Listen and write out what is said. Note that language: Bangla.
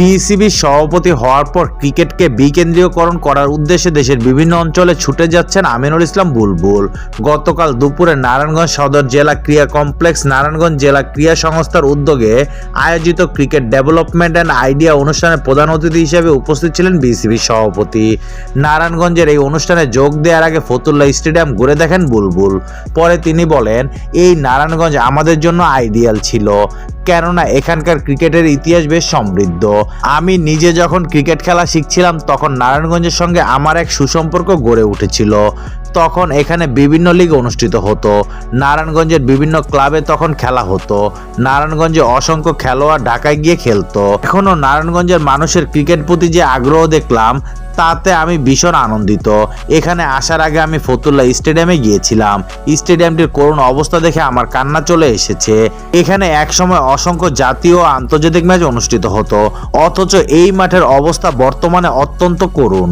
বিসিবির সভাপতি হওয়ার পর ক্রিকেটকে বিকেন্দ্রীয়করণ করার উদ্দেশ্যে দেশের বিভিন্ন অঞ্চলে ছুটে যাচ্ছেন আমিনুল ইসলাম বুলবুল। গতকাল দুপুরে নারায়ণগঞ্জ সদর জেলা ক্রীড়া কমপ্লেক্স, নারায়ণগঞ্জ জেলা ক্রীড়া সংস্থার উদ্যোগে আয়োজিত ক্রিকেট ডেভেলপমেন্ট অ্যান্ড আইডিয়া অনুষ্ঠানে প্রধান অতিথি হিসেবে উপস্থিত ছিলেন বিসিবির সভাপতি। নারায়ণগঞ্জের এই অনুষ্ঠানে যোগ দেওয়ার আগে ফতুল্লা স্টেডিয়াম ঘুরে দেখেন বুলবুল। পরে তিনি বলেন, এই নারায়ণগঞ্জ আমাদের জন্য আইডিয়াল ছিল, কেননা এখানকার ক্রিকেটের ইতিহাস বেশ সমৃদ্ধ। আমি নিজে যখন ক্রিকেট খেলা শিখছিলাম তখন নারায়ণগঞ্জের সঙ্গে আমার এক সুসম্পর্ক গড়ে উঠেছিল। তখন এখানে বিভিন্ন লিগ অনুষ্ঠিত হতো। নারায়ণগঞ্জের বিভিন্ন ক্লাবে তখন খেলা হতো। নারায়ণগঞ্জে অসংখ্য খেলোয়াড় ঢাকায় গিয়ে খেলতো। এখনও নারায়ণগঞ্জের মানুষের ক্রিকেট প্রতি যে আগ্রহ দেখলাম, তাতে আমি ভীষণ আনন্দিত। এখানে আসার আগে আমি ফতুল্লা স্টেডিয়ামে গিয়েছিলাম। স্টেডিয়ামটির করুণ অবস্থা দেখে আমার কান্না চলে এসেছে। এখানে একসময় অসংখ্য জাতীয় আন্তর্জাতিক ম্যাচ অনুষ্ঠিত হতো। অথচ এই মাঠের অবস্থা বর্তমানে অত্যন্ত করুণ।